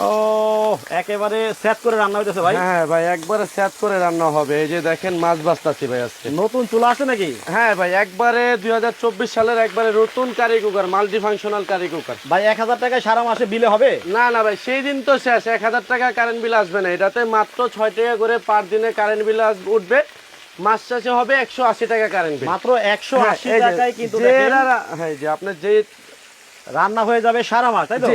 ও একেবারে সেট করে রান্না হইতেছে ভাই। হ্যাঁ ভাই একবারে স্যাট করে রান্না হবে। এই যে দেখেন মাছ বাস্তাছি ভাই আজকে। নতুন চুলা আছে নাকি? হ্যাঁ ভাই একবারে দুই সালের একবারে নতুন curry cooker multifunctional curry cooker ভাই এক হাজার টাকায় সারা মাসে বিলে হবে? না না ভাই সেই দিন তো শেষ। এক হাজার টাকা কারেন্ট বিল আসবে না। এটাতে মাত্র ছয় টাকা করে পার দিনে কারেন্ট বিল উঠবে। মাস শেষে হবে একশো আশি টাকা কারেন্ট বিল মাত্র একশো আশি হ্যাঁ, টাকায় কিন্তু হ্যাঁ আপনার যে রান্না হয়ে যাবে সারা মাস তাই তো?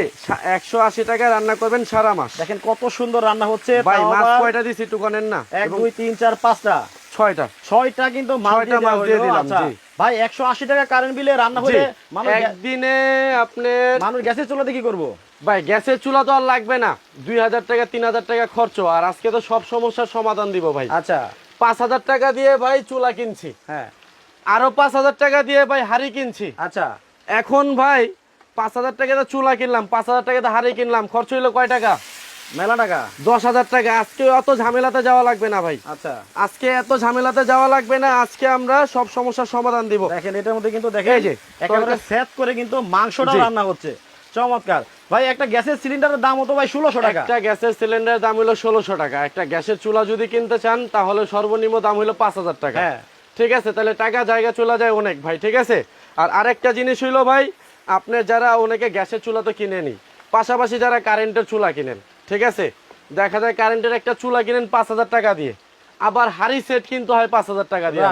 একশো আশি টাকা রান্না করবেন সারা মাস। দেখেন কত সুন্দর রান্না হচ্ছে ভাই মাছ কয়টা দিছি টুকানেন না? এক দুই তিন চার পাঁচটা। ছয়টা। ছয়টা কিন্তু মাছ দিয়ে দিলাম, আচ্ছা। ভাই একশো আশি টাকা কারেন্ট বিলে রান্না একদিনে আপনার মানুষ গ্যাসের চুলাতে কি করব? ভাই গ্যাসের চুলা তো আর লাগবে না। দুই হাজার টাকা তিন হাজার টাকা খরচ। আর আজকে তো সব সমস্যার সমাধান দিব ভাই। আচ্ছা। পাঁচ হাজার টাকা দিয়ে ভাই চুলা কিনছি। হ্যাঁ। আরও পাঁচ হাজার টাকা দিয়ে ভাই হাড়ি কিনছি। আচ্ছা। এখন ভাই পাঁচ হাজার টাকা চুলা কিনলাম পাঁচ হাজার টাকা তো হাড়ি কিনলাম খরচ হইল কয় টাকা? মেলা টাকা? দশ হাজার টাকা। আজকে অত ঝামেলাতে যাওয়া লাগবে না ভাই। আচ্ছা। আজকে এত ঝামেলাতে যাওয়া লাগবে না আজকে আমরা সব সমস্যার সমাধান দিব। দেখেন এটার মধ্যে কিন্তু দেখেন এই যে, একেবারে সেট করে কিন্তু মাংসটা রান্না হচ্ছে। চমৎকার। ভাই একটা গ্যাসের সিলিন্ডারের দাম হতো ভাই ষোলোশো টাকা। একটা গ্যাসের সিলিন্ডারের দাম হলো ষোলোশো টাকা। একটা গ্যাসের চুলা যদি কিনতে চান তাহলে সর্বনিম্ন দাম হলো পাঁচ হাজার টাকা। হ্যাঁ। ঠিক আছে? তাহলে টাকা জায়গা চলে যায় অনেক ভাই ঠিক আছে? আর আরেকটা জিনিস হইল ভাই আপনি যারা অনেকে গ্যাসের চুলা তো কিনেনি পাশাপাশি যারা কারেন্টের চুলা কিনেন ঠিক আছে? দেখা যায় কারেন্টের একটা চুলা কিনেন পাঁচ হাজার টাকা দিয়ে আবার হাড়ি সেট কিনতে হয় পাঁচ হাজার টাকা দিয়ে.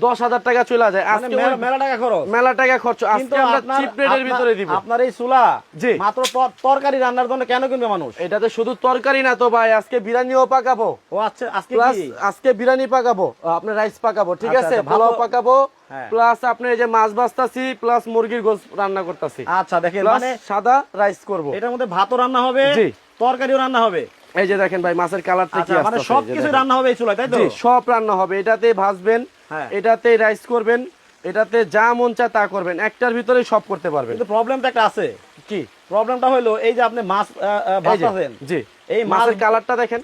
দশ হাজার টাকা চলে যায়। মানে আজকে মেলা- টাকা খরচ। মেলা টাকা খরচ। আজকে আমরা চিপ রেটের ভিতরে দিব। আপনার এই চুলা জি। মাত্র তরকারি রান্নার জন্য কেন কিনবে মানুষ? এটাতে শুধু তরকারি না তো ভাই আজকে বিরিয়ানিও পাকাবো। ও আচ্ছা আজকে আজকে বিরিয়ানি পাকাবো আপনার রাইস পাকাবো ঠিক আচ্ছা, আছে? আচ্ছা, ভালো- পাকাবো। প্লাস আপনি এই যে মাছ বাস্তাছি প্লাস মুরগির গোস রান্না করতেছি। আচ্ছা দেখেন মানে সাদা রাইস করব। এটার মধ্যে ভাতও রান্না হবে জি। তরকারিও রান্না হবে। এই যে দেখেন ভাই মাছের কালারটা কি আচ্ছা মানে আসছে সব কিছু রান্না হবে এই চুলায় তাই তো? জি সব রান্না হবে এটাতে ভাজবেন হ্যাঁ। এটাতে রাইস করবেন এটাতে যা মন চায় তা করবেন একটার ভিতরে সব করতে পারবেন। কিন্তু প্রবলেমটা একটা আছে। কি? প্রবলেমটা হলো এই যে আপনি মাছ ভাজতেছেন জি। এই মাছের মাছ- কালারটা দেখেন।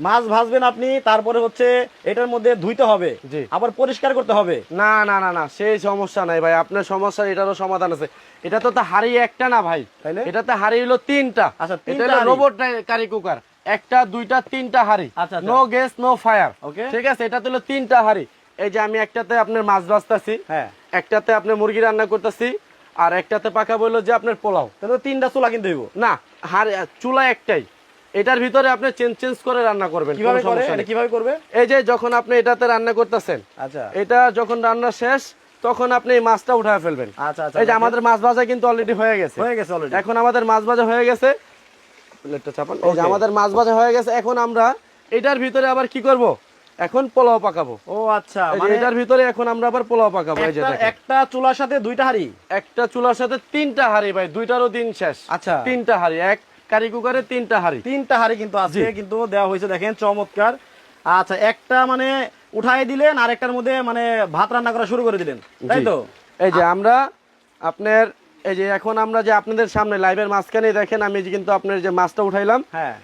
মাছ ভাজবেন আপনি তারপরে হচ্ছে এটার মধ্যে ধুইতে হবে। আবার পরিষ্কার করতে হবে। না না না না সেই সমস্যা নাই ভাই। আপনার সমস্যার এটারও সমাধান আছে। এটা তো তা হাড়ি একটা না ভাই? এটাতে হাড়ি হলো তিনটা। আচ্ছা, এটা রোবট কারি কুকার একটা দুইটা তিনটা হাড়ি। No gas no fire. ঠিক আছে? এটা হলো তিনটা হাড়ি। এই যে আমি একটাতে আপনার মাছ ভাজতাছি হ্যাঁ। একটাতে আপনার মুরগি রান্না করতেছি আর একটাতে পাকা বলল যে আপনার পোলাও। তাহলে তিনটা চুলা কিনতে হইব? না হাড়ি চুলা একটাই। এটার ভিতরে আপনি চেঞ্জ চেঞ্জ করে রান্না করবেন কীভাবে করে? এটা কীভাবে করবে? এই যে যখন আপনি এটাতে রান্না করতেছেন আচ্ছা। এটা যখন রান্না শেষ তখন আপনি এই মাছটা উঠায় ফেলবেন। আচ্ছা আচ্ছা এই যে আমাদের মাছ ভাজা কিন্তু অলরেডি হয়ে গেছে। হয়ে গেছে অলরেডি এখন আমাদের মাছ ভাজা হয়ে গেছে। প্লেটটা চাপান এই যে আমাদের মাছ ভাজা হয়ে গেছে। এখন আমরা এটার ভিতরে আবার কি করব? এখন পোলাও পাকাবো। ও আচ্ছা মানে এটার ভিতরে এখন আমরা আবার পোলাও পাকাবো। এই যে একটা- একটা চুলার সাথে দুইটা হাড়ি? একটা চুলার সাথে তিনটা হাড়ি ভাই দুইটারও দিন শেষ। আচ্ছা। তিনটা হাড়ি এক কারি কুকারে তিনটা হাড়ি। তিনটা হাড়ি কিন্তু আছে কিন্তু দেওয়া হয়েছে দেখেন চমৎকার। আচ্ছা একটা মানে উঠাই দিলেন আর একটার মধ্যে মানে ভাত রান্না করা শুরু করে দিলেন তাই তো? এই যে আমরা আপনার এই যে এখন আমরা যে আপনাদের সামনে লাইভের মাঝখানে দেখেন আমি যে কিন্তু আপনার যে মাছটা উঠাইলাম হ্যাঁ।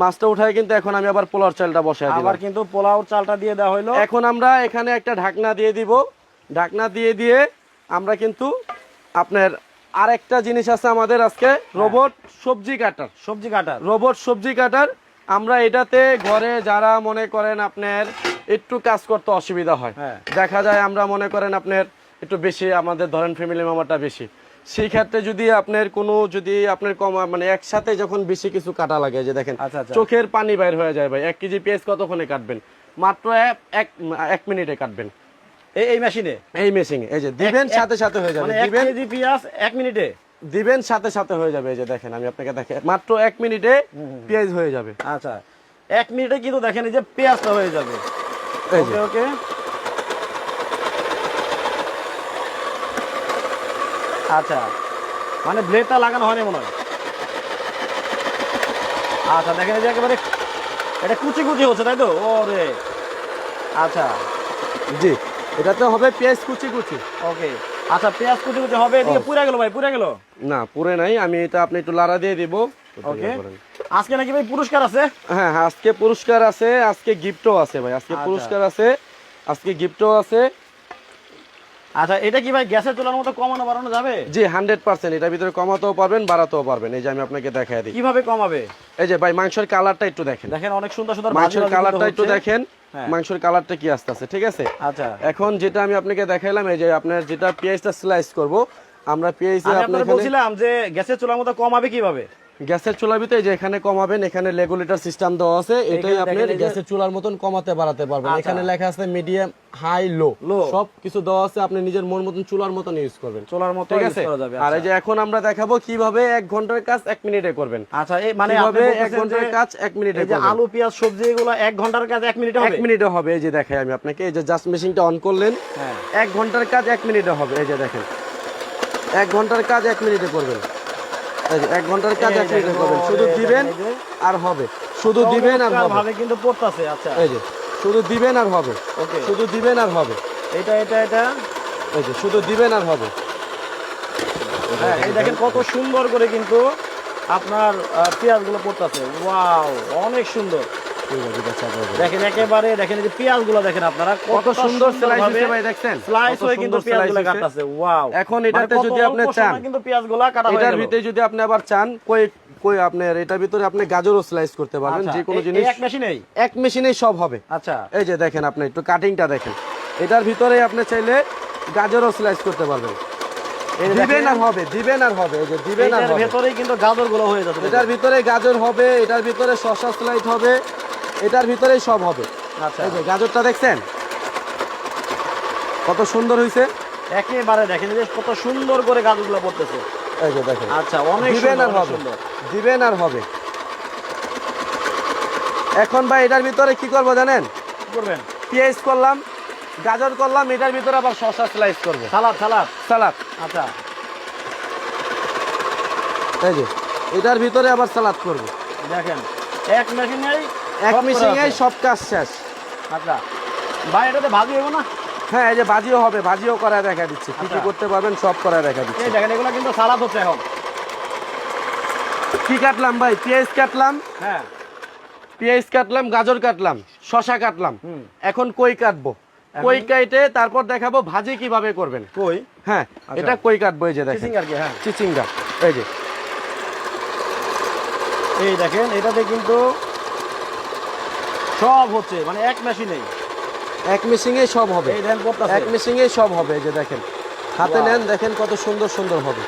মাছটা উঠাই কিন্তু এখন আমি আবার পোলার চালটা বসাই আবার কিন্তু পোলাও চালটা দিয়ে দেওয়া হলো এখন আমরা এখানে একটা ঢাকনা দিয়ে দিব। ঢাকনা দিয়ে দিয়ে আমরা কিন্তু আপনার আরেকটা জিনিস আছে আমাদের আজকে রোবট সবজি কাটার। সবজি কাটার। রোবট সবজি কাটার আমরা এটাতে ঘরে যারা মনে করেন আপনার একটু কাজ করতে অসুবিধা হয় হ্যাঁ। দেখা যায় আমরা মনে করেন আপনার একটু বেশি আমাদের ধরেন ফ্যামিলি মেম্বারটা বেশি। সেই ক্ষেত্রে যদি আপনার কোনো যদি আপনার কম মানে একসাথে যখন বেশি কিছু কাটা লাগে যে দেখেন আচ্ছা, আচ্ছা। চোখের পানি বাইর হয়ে যায় ভাই এক কেজি পেঁয়াজ কতক্ষণে কাটবেন? মাত্র এক এক মিনিটে কাটবেন। এই মেশিনে এই মেশিনে এই যে দিবেন সাথে সাথে হয়ে যাবে। মানে দিবেন কেজি পেঁয়াজ এক মিনিটে? দিবেন সাথে সাথে হয়ে যাবে এই যে দেখেন আমি আপনাকে দেখে মাত্র এক মিনিটে পেঁয়াজ হয়ে যাবে। আচ্ছা এক মিনিটে কিন্তু দেখেন এই যে পেঁয়াজটা হয়ে যাবে। ওকে ওকে। আচ্ছা মানে ব্লেডটা লাগানো হয়নি মনে হয়। আচ্ছা দেখেন এই যে একেবারে এটা কুচি কুচি হচ্ছে তাই তো? ওরে। আচ্ছা। জি। এটাতে হবে পেঁয়াজ কুচি কুচি। ওকে। আচ্ছা পেঁয়াজ কুচি কুচি হবে এদিকে। পুরা গেল ভাই পুরা গেল। না পুরে নাই আমি এটা আপনি একটু লাড়া দিয়ে দিব। ওকে। আজকে নাকি ভাই পুরস্কার আছে? হ্যাঁ হ্যাঁ, আজকে পুরস্কার আছে আজকে গিফটও আছে ভাই আজকে আচ্ছা। পুরস্কার আছে আজকে গিফটও আছে। আচ্ছা এটা কি ভাই গ্যাসের চুলার মতো কমানো বাড়ানো যাবে? জি হান্ড্রেড পার্সেন্ট এটার ভিতরে কমাতেও পারবেন বাড়াতেও পারবেন এই যে আমি আপনাকে দেখাই দিই। কীভাবে কমাবে? এই যে ভাই মাংসের কালারটা একটু দেখেন। দেখেন অনেক সুন্দর সুন্দর মাংসের কালারটা একটু দেখেন। মাংসের কালারটা কি আসতে আছে ঠিক আছে? আচ্ছা। এখন যেটা আমি আপনাকে দেখাইলাম এই যে আপনার যেটা পেঁয়াজটা স্লাইস করব আমরা পেঁয়াজ আপনার বলছিলাম যে গ্যাসের চুলার মতো কম হবে কীভাবে? গ্যাসের চুলার ভিতরে যে এখানে কমাবেন এখানে রেগুলেটর সিস্টেম দেওয়া আছে এটাই আপনি গ্যাসের চুলার মতন কমাতে বাড়াতে পারবেন। আচ্ছা। এখানে লেখা আছে মিডিয়াম হাই লো সব কিছু দেওয়া আছে আপনি নিজের মন মতন চুলার মতন ইউজ করবেন। চুলার মতো ঠিক আছে? করা যাবে আর এই আচ্ছা। যে এখন আমরা দেখাবো কীভাবে এক ঘণ্টার কাজ এক মিনিটে করবেন। আচ্ছা এই মানে কীভাবে আপনি এক ঘণ্টার কাজ এক মিনিটে এই যে করবেন। আলু পেঁয়াজ সবজি এগুলো এক ঘণ্টার কাজ এক মিনিটে এক হবে? মিনিটে হবে এই যে দেখাই আমি আপনাকে এই যে জাস্ট মেশিনটা অন করলেন। হ্যাঁ। এক ঘণ্টার কাজ এক মিনিটে হবে এই যে দেখেন। এক ঘণ্টার কাজ এক মিনিটে করবেন। এক ঘণ্টার কাজ এক মিনিটে করবেন। শুধু দিবেন। আর হবে। শুধু দিবেন আর হবে। কিন্তু পড়তাছে আচ্ছা। এই যে শুধু দিবেন আর হবে। ওকে। শুধু দিবেন আর হবে। এটা এটা এটা। এই যে শুধু দিবেন আর হবে। হ্যাঁ এই দেখেন কত সুন্দর করে কিন্তু আপনার পেঁয়াজগুলো পড়তেছে। ওয়াও অনেক সুন্দর। দেখেন একেবারে দেখেন যে পেঁয়াজগুলো দেখেন আপনারা কত সুন্দর স্লাইস হয়েছে ভাই দেখছেন? স্লাইস হয়ে কিন্তু ওয়াও এখন এটাতে যদি আপনি চান কিন্তু পেঁয়াজগুলা কাটা হয়ে এটার ভিতরে যদি আপনি আবার চান কই কই আপনার এটার ভিতরে আপনি গাজরও স্লাইস করতে পারবেন আচ্ছা, যে কোনো জিনিস। এক মেশিনেই এক মেশিনেই সব হবে। আচ্ছা। এই যে দেখেন আপনি একটু কাটিংটা দেখেন। এটার ভিতরে আপনি চাইলে গাজরও স্লাইস করতে পারবেন। দিবেন আর হবে দিবেন আর হবে এই যে দিবেন আর হবে। ভেতরেই কিন্তু গাজরগুলো হয়ে যাচ্ছে এটার ভিতরে গাজর হবে এটার ভিতরে শসা স্লাইড হবে এটার ভিতরেই সব হবে। আচ্ছা। এই যে গাজরটা দেখছেন? কত সুন্দর হয়েছে একেবারে দেখেন যে কত সুন্দর করে গাজরগুলো পড়তেছে। এই যে দেখেন। আচ্ছা অনেক দিবেন আর হবে। দিবেন আর হবে। এখন ভাই এটার ভিতরে কি করব জানেন? করবেন? পেঁয়াজ করলাম গাজর করলাম এটার ভিতরে আবার শসা স্লাইস করব। সালাদ সালাদ। সালাদ। আচ্ছা। এই যে এটার ভিতরে আবার সালাদ করব। দেখেন এক মেশিনেই এক মিশিংয়ে সব কাজ শেষ। আচ্ছা। ভাই এটাতে ভাজি হব না? হ্যাঁ এই যে ভাজিও হবে ভাজিও করায় দেখা দিচ্ছে। কি কি আচ্ছা। করতে পারবেন সব করায় দেখা দিচ্ছে। এই দেখেন এগুলো কিন্তু সালাদ হচ্ছে এখন। কি কাটলাম ভাই? পেঁয়াজ কাটলাম হ্যাঁ। পেঁয়াজ কাটলাম গাজর কাটলাম শশা কাটলাম। এখন কই কাটবো? কই কাইটে তারপর দেখাবো ভাজি কীভাবে করবেন। কই? হ্যাঁ আচ্ছা। এটা কই কাটবো এই যে দেখেন। চিচিং আর কি? হ্যাঁ। চিচিঙ্গা এই যে। এই দেখেন এটাতে কিন্তু সব হচ্ছে মানে এক মেশিনেই এক মেশিংয়ে সব হবে। এই দেখেন পড়তাছে এক মেশিংয়ে সব হবে যে দেখেন। হাতে নেন দেখেন কত সুন্দর সুন্দর হবে।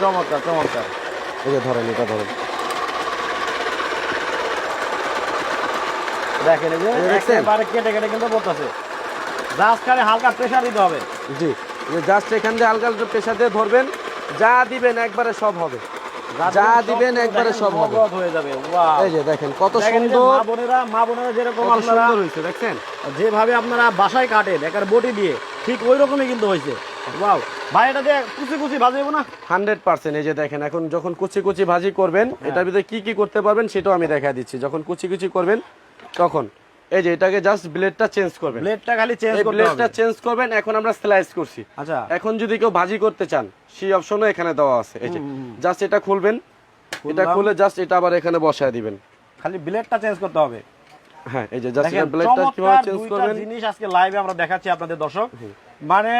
চমৎকার চমৎকার। এই যে ধরেন এটা ধরেন। দেখেন এই যে? একেবারে কেটে কেটে কিন্তু পড়তেছে জাস্ট খালি হালকা প্রেসার দিতে হবে। জি জাস্ট এখান দিয়ে হালকা প্রেশার দিয়ে ধরবেন যা দিবেন একবারে সব হবে। যা দিবেন একবারে সব হবে। হয়ে যাবে এই যে দেখেন কত সুন্দর। মা বোনেরা মা বোনেরা যেরকম কত আপনারা হয়েছে দেখছেন? যেভাবে আপনারা বাসায় কাটেন একার বটি দিয়ে ঠিক ওই রকমই কিন্তু হয়েছে। ওয়াও। ভাই এটা দিয়ে কুচি কুচি ভাজবো না? Hundred percent. এই যে দেখেন এখন যখন কুচি কুচি ভাজি করবেন হ্যাঁ। এটার ভিতরে কি কি করতে পারবেন সেটাও আমি দেখা দিচ্ছি। যখন কুচি কুচি করবেন তখন এই যে এটাকে জাস্ট ব্লেডটা চেঞ্জ করবেন। ব্লেডটা খালি চেঞ্জ করতে ব্লেডটা চেঞ্জ করবেন এখন আমরা স্লাইস করছি। আচ্ছা। এখন যদি কেউ ভাজি করতে চান সেই অপশনও এখানে দেওয়া আছে। এই যে জাস্ট এটা খুলবেন। এটা খুলে জাস্ট এটা আবার এখানে বসায় দিবেন। খালি ব্লেডটা চেঞ্জ করতে হবে। হ্যাঁ এই যে জাস্ট ব্লেডটা কীভাবে চেঞ্জ করবেন। জিনিস আজকে লাইভে আমরা দেখাচ্ছি আপনাদের দর্শক। মানে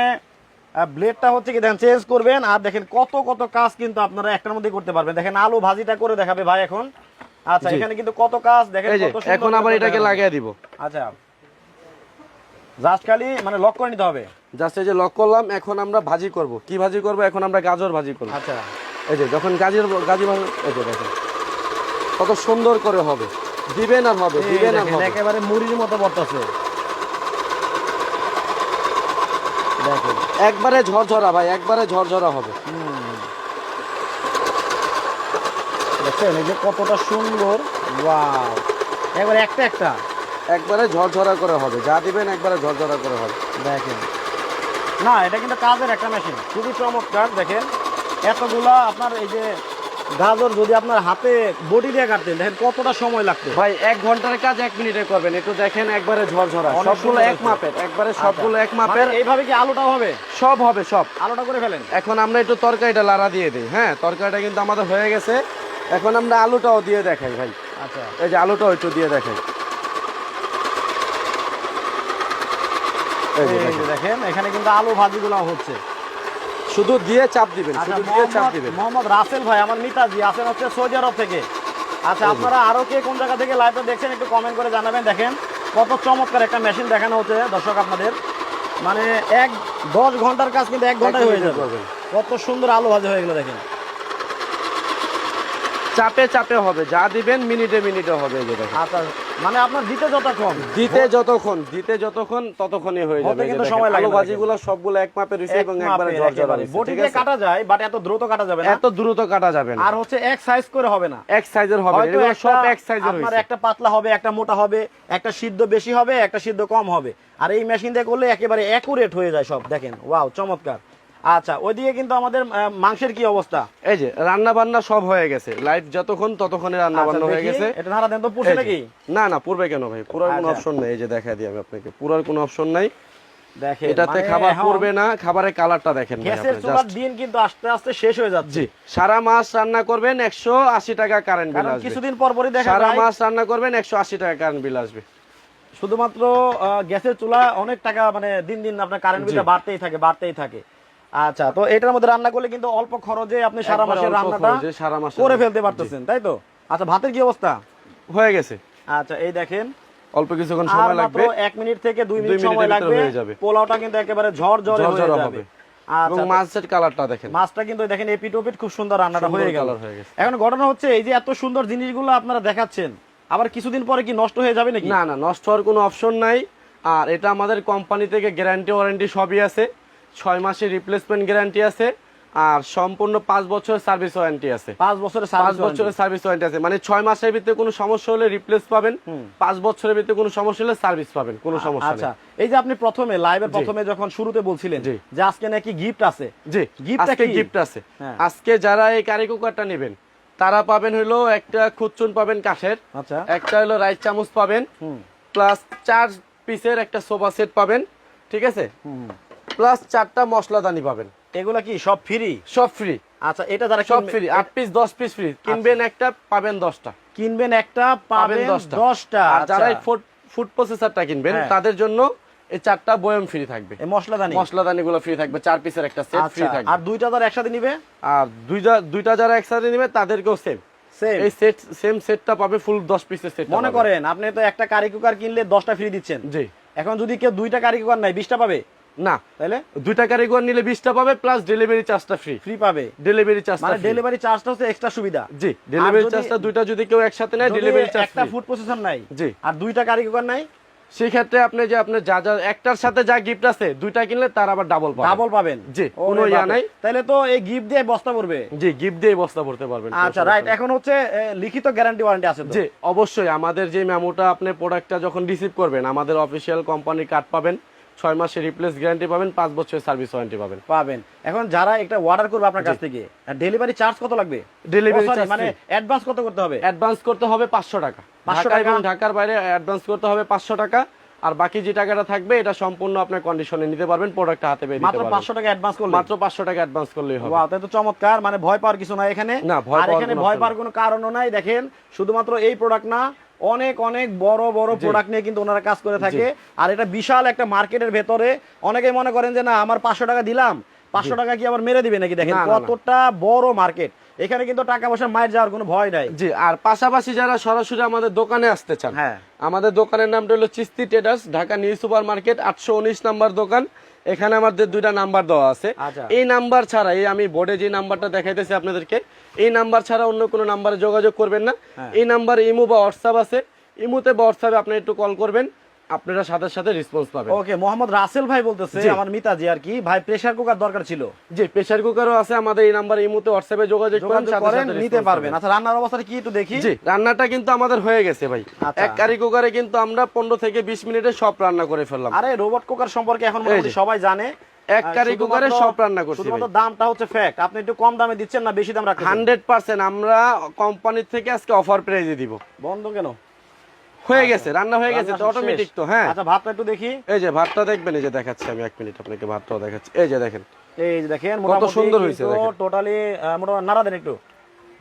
ব্লেডটা হচ্ছে কি দেখেন চেঞ্জ করবেন। আর দেখেন কত কত কাজ কিন্তু আপনারা একটার মধ্যে করতে পারবেন। দেখেন আলু ভাজিটা করে দেখাবে ভাই এখন। আচ্ছা এখানে কিন্তু কত কাজ দেখেন কত সুন্দর এখন আবার এটাকে। লাগিয়ে দিব। আচ্ছা জাস্ট খালি মানে লক করে নিতে হবে। জাস্ট এই যে লক করলাম এখন আমরা ভাজি করব। কি ভাজি করব? এখন আমরা গাজর ভাজি করব। আচ্ছা। এই যে যখন গাজর গাজি ভাজি এই যে দেখেন। কত সুন্দর করে হবে। দিবেন আর হবে দিবেন আর হবে। একেবারে মুড়ির মতো দেখেন। একবারে ঝরঝরা ভাই একবারে ঝরঝরা হবে। হুম। দেখছেন এই যে কতটা সুন্দর। ওয়াও। একবার একটা একটা। একবারে ঝরঝরা করে হবে। যা দিবেন একবারে ঝরঝরা করে হবে। দেখেন। না এটা কিন্তু কাজের একটা মেশিন খুবই চমৎকার দেখেন। এতগুলা আপনার এই যে গাজর যদি আপনার হাতে বডি দিয়ে কাটতেন দেখেন কতটা সময় লাগতো। ভাই এক ঘণ্টার কাজ এক মিনিটে করবেন। একটু দেখেন একবারে ঝরঝরা। অনেক সবগুলো এক মাপের একবারে সবগুলো এক মাপের। মানে এইভাবে কি আলুটাও হবে? সব হবে সব। আলুটা করে ফেলেন। এখন আমরা একটু তরকারিটা লাড়া দিয়ে দিই। হ্যাঁ তরকারিটা কিন্তু আমাদের হয়ে গেছে। এখন আমরা আলুটাও দিয়ে দেখাই ভাই। আচ্ছা। এই যে আলুটাও একটু দিয়ে দেখাই। দেখেন। এখানে কিন্তু আলু ভাজিগুলো হচ্ছে। শুধু দিয়ে চাপ দিবেন আচ্ছা শুধু দিয়ে চাপ দিবেন। মোহাম্মদ রাসেল ভাই আমার মিতাজি আছেন হচ্ছে সৌদি আরব থেকে। আচ্ছা আপনারা আরও কে কোন জায়গা থেকে লাইভটা দেখছেন একটু কমেন্ট করে জানাবেন। দেখেন কত চমৎকার একটা মেশিন দেখানো হচ্ছে দর্শক আপনাদের। মানে এক দশ ঘণ্টার কাজ কিন্তু এক ঘন্টায় হয়ে যাবে। কত সুন্দর আলু ভাজি হয়ে গেলো দেখেন। চাপে চাপে হবে যা দিবেন মিনিটে মিনিটে হবে আচ্ছা মানে আপনার দিতে যতক্ষণ? দিতে যতক্ষণ দিতে যতক্ষণ ততক্ষণই হয়ে যাবে কিন্তু সময় লাগে ভাজিগুলো সবগুলো এক মাপের রয়েছে এক এবং একবারে ঝরঝরা দিয়ে কাটা যায় বাট এত দ্রুত কাটা যাবে না। এত দ্রুত কাটা যাবে না। আর হচ্ছে এক সাইজ করে হবে না। এক সাইজের হবে এগুলো সব এক সাইজের আপনার একটা পাতলা হবে একটা মোটা হবে একটা সিদ্ধ বেশি হবে একটা সিদ্ধ কম হবে। আর এই মেশিন দিয়ে করলে একেবারে অ্যাকুরেট হয়ে যায় সব দেখেন। ওয়াও চমৎকার। আচ্ছা ওইদিকে কিন্তু আমাদের মাংসের কি অবস্থা? এই যে রান্না বান্না সব হয়ে গেছে। লাইভ যতক্ষণ ততক্ষণে রান্না বান্না আচ্ছা, হয়ে গেছে। এটা নাড়া দেন তো পুষে নাকি? না না পূর্বে কেন ভাই? পুরার কোনো আচ্ছা। অপশন নেই। এই যে দেখা দিই আমি আপনাকে। পুরার কোনো অপশন নাই। দেখেন এটাতে মানে খাবার পড়বে না খাবারের কালারটা দেখেন গ্যাসের চুলার। দিন কিন্তু আস্তে আস্তে শেষ হয়ে যাচ্ছে। সারা মাস রান্না করবেন একশো আশি টাকা কারেন্ট বিল আসবে। কিছুদিন পর পরই দেখা সারা মাস রান্না করবেন একশো আশি টাকা কারেন্ট বিল আসবে। শুধুমাত্র গ্যাসের চুলা অনেক টাকা মানে দিন দিন আপনার কারেন্ট বিলটা বাড়তেই থাকে বাড়তেই থাকে। আচ্ছা তো এটার মধ্যে রান্না করলে কিন্তু অল্প খরচে আপনি সারা মাসের রান্নাটা সারা মাসের করে ফেলতে পারতেছেন তাই তো? আচ্ছা ভাতের কি অবস্থা? হয়ে গেছে। আচ্ছা এই দেখেন। অল্প কিছুক্ষণ সময় লাগবে। এক মিনিট থেকে দুই মিনিট সময় লাগবে। পোলাওটা কিন্তু একেবারে ঝড় ঝড় হয়ে যাবে। হবে। এবং আচ্ছা মাছের কালারটা দেখেন। মাছটা কিন্তু দেখেন এপিট ওপিট খুব সুন্দর রান্নাটা হয়ে গেল। হয়ে গেছে। এখন ঘটনা হচ্ছে এই যে এত সুন্দর জিনিসগুলো আপনারা দেখাচ্ছেন আবার কিছুদিন পরে কি নষ্ট হয়ে যাবে নাকি? না না নষ্ট হওয়ার কোনো অপশন নাই। আর এটা আমাদের কোম্পানি থেকে গ্যারান্টি ওয়ারেন্টি সবই আছে। ছয় মাসের রিপ্লেসমেন্ট গ্যারান্টি আছে আর সম্পূর্ণ পাঁচ বছরের সার্ভিস ওয়ারেন্টি আছে। পাঁচ বছরের পাঁচ বছরের সার্ভিস ওয়ারেন্টি আছে। মানে ছয় মাসের ভিতরে কোনো সমস্যা হলে রিপ্লেস পাবেন। পাঁচ বছরের ভিতরে কোনো সমস্যা হলে সার্ভিস পাবেন। কোনো সমস্যা আচ্ছা। এই যে আপনি প্রথমে লাইভের প্রথমে যখন শুরুতে বলছিলেন যে আজকে নাকি গিফট আছে। জি। গিফট আজকে গিফট আছে। হ্যাঁ। আজকে যারা এই কারি কুকারটা নেবেন তারা পাবেন হলো একটা খুচুন পাবেন কাঠের আচ্ছা। একটা হলো রাইস চামচ পাবেন প্লাস চার পিসের একটা সোফা সেট পাবেন ঠিক আছে? প্লাস চারটা মশলাদানি পাবেন। এগুলা কি সব ফ্রি সব ফ্রি আচ্ছা এটা যারা সব ফ্রি আট পিস দশ পিস ফ্রি কিনবেন একটা পাবেন দশটা। কিনবেন একটা পাবেন দশটা। যারা আচ্ছা। ফুড প্রসেসরটা কিনবেন হ্যাঁ। তাদের জন্য এই চারটা বয়ম ফ্রি থাকবে। এই মশলাদানি মশলাদানি গুলো ফ্রি থাকবে চার পিসের একটা সেট ফ্রি আচ্ছা থাকবে। আর দুইটা যারা একসাথে নিবে? আর দুইটা দুইটা যারা একসাথে নেবে তাদেরকেও সেম এই সেট সেম সেটটা পাবে ফুল দশ পিসের সেট মনে করেন আপনি তো একটা কারি কুকার কিনলে দশটা ফ্রি দিচ্ছেন। জি। এখন যদি কেউ দুইটা কারি কুকার নাই বিশটা পাবে? না তাহলে দুইটা কারিগর নিলে বিশটা পাবে প্লাস ডেলিভারি চার্জটা ফ্রি ফ্রি পাবে। ডেলিভারি চার্জ মানে ডেলিভারি চার্জটা হচ্ছে এক্সট্রা সুবিধা। জি ডেলিভারি চার্জটা দুইটা যদি কেউ একসাথে নেয় ডেলিভারি চার্জ একটা ফুড প্রসেসর নাই জি। আর দুইটা কারি কুকার নাই সেই ক্ষেত্রে আপনি যে আপনার যা যা একটার সাথে যা গিফট আছে দুইটা কিনলে তার আবার ডাবল পাবেন। ডাবল পাবেন। জি, কোনো ইয়া নাই। তাহলে তো এই গিফট দিয়ে বস্তা পড়বে জি গিফট দিয়ে বস্তা পারবেন। আচ্ছা রাইট এখন হচ্ছে লিখিত গ্যারান্টি ওয়ারেন্টি আছে তো? জি অবশ্যই। আমাদের যে মেমোটা আপনি প্রোডাক্টটা যখন রিসিভ করবেন আমাদের অফিসিয়াল কোম্পানি কার্ড পাবেন। ছয় মাসের রিপ্লেস গ্যারান্টি পাবেন পাঁচ বছরের সার্ভিস ওয়ারেন্টি পাবেন। পাবেন। এখন যারা একটা অর্ডার করবে আপনার কাছ থেকে ডেলিভারি চার্জ কত লাগবে? Oh, মানে অ্যাডভান্স কত করতে হবে? অ্যাডভান্স করতে হবে পাঁচশো টাকা। 500 ঢাকা এবং ঢাকার বাইরে অ্যাডভান্স করতে হবে পাঁচশো টাকা। আর বাকি যে টাকাটা থাকবে এটা সম্পূর্ণ আপনার কন্ডিশনে নিতে পারবেন প্রোডাক্টটা হাতে পেয়ে মাত্র পারবেন। পাঁচশো টাকা অ্যাডভান্স করলে মাত্র পাঁচশো টাকা অ্যাডভান্স করলেই হবে। ওয়াও তাই তো চমৎকার মানে ভয় পাওয়ার কিছু নাই এখানে। না, ভয় পাওয়ার এখানে ভয় পাওয়ার কোনো কারণও নাই দেখেন। শুধুমাত্র এই প্রোডাক্ট না অনেক অনেক বড় বড় প্রোডাক্ট নিয়ে কিন্তু ওনারা কাজ করে থাকে। আর এটা বিশাল একটা মার্কেটের ভেতরে। অনেকেই মনে করেন যে না আমার পাঁচশো টাকা দিলাম। পাঁচশো টাকা কি আবার মেরে দিবে নাকি? দেখেন। কতটা বড় মার্কেট। এখানে কিন্তু টাকা পয়সা মায়ের যাওয়ার কোনো ভয় নাই। জি আর পাশাপাশি যারা সরাসরি আমাদের দোকানে আসতে চান হ্যাঁ। আমাদের দোকানের নামটা হলো Chishti traders Dhaka new super market আটশো উনিশ নাম্বার দোকান। এখানে আমাদের দুইটা নাম্বার দেওয়া আছে আচ্ছা। এই নাম্বার ছাড়া এই আমি বোর্ডে যে নাম্বারটা দেখাইতেছি আপনাদেরকে এই নাম্বার ছাড়া অন্য কোনো নাম্বারে যোগাযোগ করবেন না হ্যাঁ। এই নাম্বার ইমো বা হোয়াটসঅ্যাপ আছে ইমোতে বা হোয়াটসঅ্যাপে আপনি একটু কল করবেন আপনারা সাথে সাথে রেসপন্স পাবেন। ওকে মোহাম্মদ রাসেল ভাই বলতেছে আমার মিতাজি আর কি। ভাই প্রেসার কুকার দরকার ছিল। জি প্রেসার কুকারও আছে আমাদের এই নাম্বারে ইমোতে হোয়াটসঅ্যাপে যোগাযোগ করেন যোগাযোগ সাথে করেন সাথে নিতে পারবেন। আচ্ছা রান্নার অবস্থাটা কি একটু দেখি? জি রান্নাটা কিন্তু আমাদের হয়ে গেছে ভাই। আচ্ছা। এক কারি কুকারে কিন্তু আমরা পনেরো থেকে বিশ মিনিটে সব রান্না করে ফেললাম। আরে রোবট কুকার সম্পর্কে এখন মোটামুটি সবাই জানে। এক কারি কুকারে সব রান্না করছি শুধুমাত্র দামটা হচ্ছে ফ্যাক্ট আপনি একটু কম দামে দিচ্ছেন না বেশি দাম রাখছেন হান্ড্রেড পার্সেন্ট আমরা কোম্পানির থেকে আজকে অফার প্রাইজে দিব। বন্ধ কেন? হয়ে গেছে রান্না হয়ে গেছে তো অটোমেটিক তো হ্যাঁ। আচ্ছা ভাতটা একটু দেখি। এই যে ভাতটা দেখবেন এই যে দেখাচ্ছি আমি এক মিনিট আপনাকে ভাতটাও দেখাচ্ছি। এই যে দেখেন। এই যে দেখেন সুন্দর হয়েছে। টোটালি মোটামুটি নাড়া দেন একটু।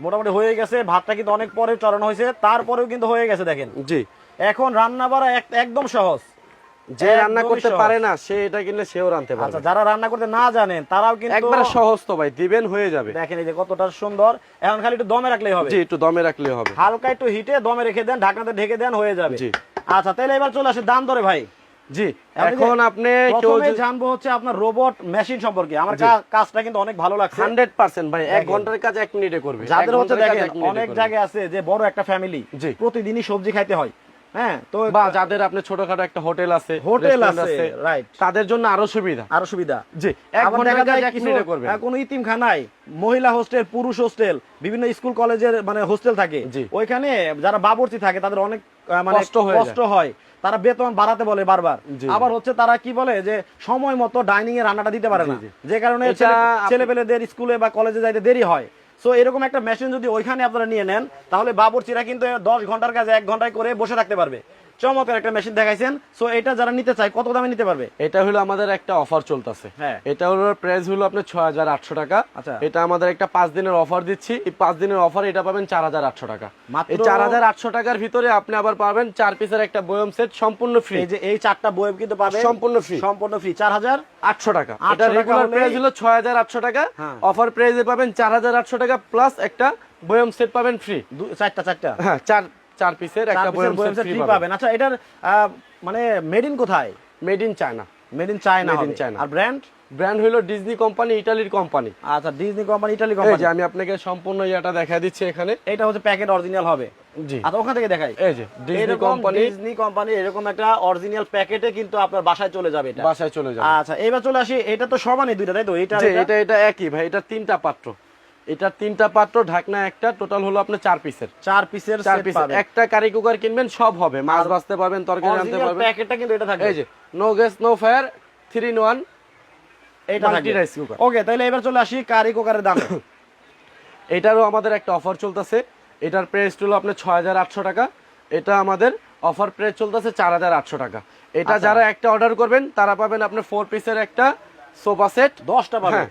মোটামুটি হয়ে গেছে ভাতটা কিন্তু অনেক পরে চড়ানো হয়েছে তারপরেও কিন্তু হয়ে গেছে দেখেন। জি। এখন রান্না বাড়া একদম সহজ। যে রান্না করতে। পারে না সে এটা কিনলে সেও রানতে আচ্ছা যারা রান্না করতে না জানেন তারাও কিন্তু একবারে সহজ তো ভাই দিবেন হয়ে যাবে। দেখেন এই যে কতটা সুন্দর। এখন খালি একটু দমে রাখলেই হবে। জি একটু দমে রাখলে হবে। হালকা একটু হিটে দমে রেখে দেন ঢাকনাতে ঢেকে দেন হয়ে যাবে। জি। আচ্ছা তাহলে এবার চলে আসে দাম ধরে ভাই। জি এখন আপনি জানব হচ্ছে আপনার রোবট মেশিন সম্পর্কে। আমার কাজটা কিন্তু অনেক ভালো লাগছে। হান্ড্রেড পার্সেন্ট ভাই এক ঘণ্টার কাজ এক মিনিটে করবে। যাদের হচ্ছে দেখেন অনেক। জায়গায় আছে যে বড় একটা ফ্যামিলি। প্রতিদিনই সবজি খাইতে হয়। হ্যাঁ তো বা যাদের আপনি ছোটখাটো একটা হোটেল আছে হোটেল আছে রাইট তাদের জন্য আরও সুবিধা। আরও সুবিধা। জি এক আবার ঘণ্টার দেখা কাজ যায় কিছু করবে কোনো ইতিমখানায় মহিলা হোস্টেল পুরুষ হোস্টেল বিভিন্ন স্কুল কলেজের মানে হোস্টেল থাকে। ওইখানে যারা বাবুর্চি থাকে তাদের অনেক মানে কষ্ট হয় তারা বেতন বাড়াতে বলে বারবার। আবার হচ্ছে তারা কি বলে যে সময় মতো ডাইনিং এ রান্নাটা দিতে পারে না। যে কারণে ছেলে পেলেদের স্কুলে বা কলেজে যাইতে দেরি হয়। সো এরকম একটা মেশিন যদি ওইখানে আপনারা নিয়ে নেন, তাহলে বাবরচিরা কিন্তু দশ ঘণ্টার কাজে এক ঘন্টায় করে বসে থাকতে পারবে। চমৎকার একটা মেশিন দেখাইছেন। সো এটা যারা নিতে চায় কত দামে নিতে পারবে? এটা হলো আমাদের একটা অফার চলতেছে। হ্যাঁ। এটা হলো প্রাইস হলো আপনার ছয় হাজার আটশো টাকা। আচ্ছা। এটা আমাদের একটা পাঁচ দিনের অফার দিচ্ছি। এই পাঁচ দিনের অফার এটা পাবেন চার হাজার আটশো টাকা। মাত্র- এই চার হাজার আটশো টাকার ভিতরে আপনি আবার পাবেন চার পিসের একটা বয়ম সেট সম্পূর্ণ ফ্রি এই যে এই চারটা বই কিন্তু পাবে সম্পূর্ণ free। সম্পূর্ণ ফ্রি চার হাজার আটশো টাকা। 800 এটা রেগুলার প্রাইস হলো ছয় হাজার আটশো টাকা। হ্যাঁ। অফার প্রাইসে পাবেন চার হাজার আটশো টাকা প্লাস একটা বয়ম সেট পাবেন ফ্রি চারটা চারটা। হ্যাঁ চার চার পিসের একটা বয়ম সেট ফ্রি পাবেন। আচ্ছা এটার মানে মেড ইন কোথায়? Made in China made in China Made in China। আর ব্র্যান্ড ব্র্যান্ড হলো ডিজনি কোম্পানি ইটালির কোম্পানি আচ্ছা ডিজনি কোম্পানি ইটালি এই কোম্পানি যে আমি আপনাকে সম্পূর্ণ ইয়াটা দেখা দিচ্ছি এখানে। এটা হচ্ছে প্যাকেট অরিজিনাল হবে। জি। আচ্ছা ওখান থেকে দেখাই। এই যে ডিজনি কোম্পানি ডিজনি কোম্পানি এরকম একটা অরিজিনাল প্যাকেটে কিন্তু আপনার বাসায় চলে যাবে এটা। বাসায় চলে যাবে। আচ্ছা এবার চলে আসি এটা তো সমানই দুইটা তাই তো? এটা এটা এটা একই ভাই এটা তিনটা পাত্র। এটা তিনটা পাত্র ঢাকনা একটা টোটাল হলো আপনার চার পিসের চার পিসের চার পিস একটা কারি কুকার কিনবেন সব হবে। মাছ ভাজতে পারবেন তরকারি অরিজিনাল পারবেন। প্যাকেটটা কিন্তু এটা থাকবে। এই যে no gas no fire three in one এটা multi রাইস কুকার ওকে তাহলে এবার চলে আসি কারি কুকারের দাম। এটারও আমাদের একটা অফার চলতেছে। এটার প্রাইস হলো আপনার ছয় হাজার আটশো টাকা। এটা আমাদের অফার প্রাইস চলতেছে চার হাজার আটশো টাকা। এটা আচ্ছা। যারা একটা অর্ডার করবেন তারা পাবেন আপনার ফোর পিসের একটা সোফা সেট দশটা পাবেন। হ্যাঁ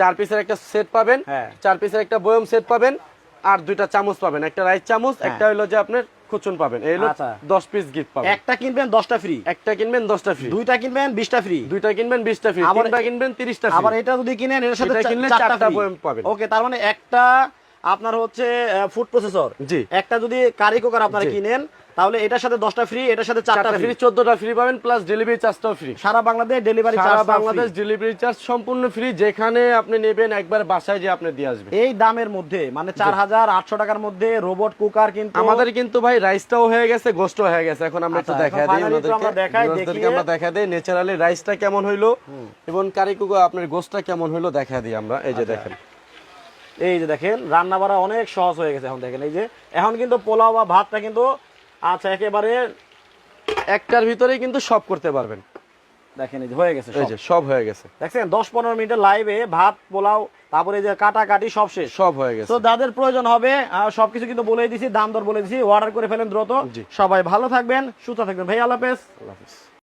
চার পিসের একটা সেট পাবেন হ্যাঁ। চার পিসের একটা বয়ম সেট পাবেন আর দুইটা চামচ পাবেন একটা রাইস চামচ হ্যাঁ। একটা হলো যে আপনার খুচুন পাবেন এই হলো আচ্ছা। দশ পিস গিফট পাবেন একটা কিনবেন দশটা ফ্রি একটা কিনবেন দশটা ফ্রি দুইটা কিনবেন বিশটা ফ্রি দুইটা কিনবেন বিশটা ফ্রি আবার- তিনটা কিনবেন তিরিশটা আবার ফ্রি এটা যদি কিনেন এর সাথে কিনলে চারটা। বয়াম পাবেন। ওকে তার মানে একটা আপনার হচ্ছে ফুড প্রসেসর জি। একটা যদি কারি কুকার আপনারা কিনেন তাহলে এটার সাথে দশটা ফ্রি এটার সাথে চারটা ফ্রি চোদ্দটা ফ্রি পাবেন প্লাস ডেলিভারি চার্জটাও ফ্রি সারা বাংলাদেশ ডেলিভারি সারা বাংলাদেশ ডেলিভারি চার্জ সম্পূর্ণ ফ্রি যেখানে আপনি নেবেন একবার বাসায় যে আপনি দিয়ে আসবেন। এই দামের মধ্যে মানে চার হাজার আটশো টাকার মধ্যে রোবট কুকার কিন্তু আমাদের কিন্তু ভাই রাইসটাও হয়ে গেছে গোস্টও হয়ে গেছে। এখন আমরা একটু আচ্ছা, দেখা দিই ওনাদেরকে। আমরা দেখা দিই। ন্যাচারালি রাইসটা কেমন হইল? এবং কারিকুকো আপনার গোস্টটা কেমন হইল দেখা দিই আমরা। এই যে আচ্ছা। দেখেন। এই যে দেখেন রান্না বাড়া অনেক সহজ হয়ে গেছে এখন দেখেন। এই যে এখন কিন্তু পোলাও বা ভাতটা কিন্তু আচ্ছা একেবারে একটার ভিতরেই কিন্তু সব করতে পারবেন। দেখেন এই হয়ে গেছে এই সব। যে সব হয়ে গেছে। দেখছেন দশ পনেরো মিনিটের লাইভে ভাত পোলাও তারপরে এই যে কাটাকাটি সব শেষ। সব হয়ে গেছে। তো যাদের প্রয়োজন হবে সব সবকিছু কিন্তু বলে দিছি দাম দর বলে দিছি অর্ডার করে ফেলেন দ্রুত। সবাই ভালো থাকবেন সুস্থ থাকবেন। ভাই আল্লাহ হাফেজ। আল্লাহ হাফিজ।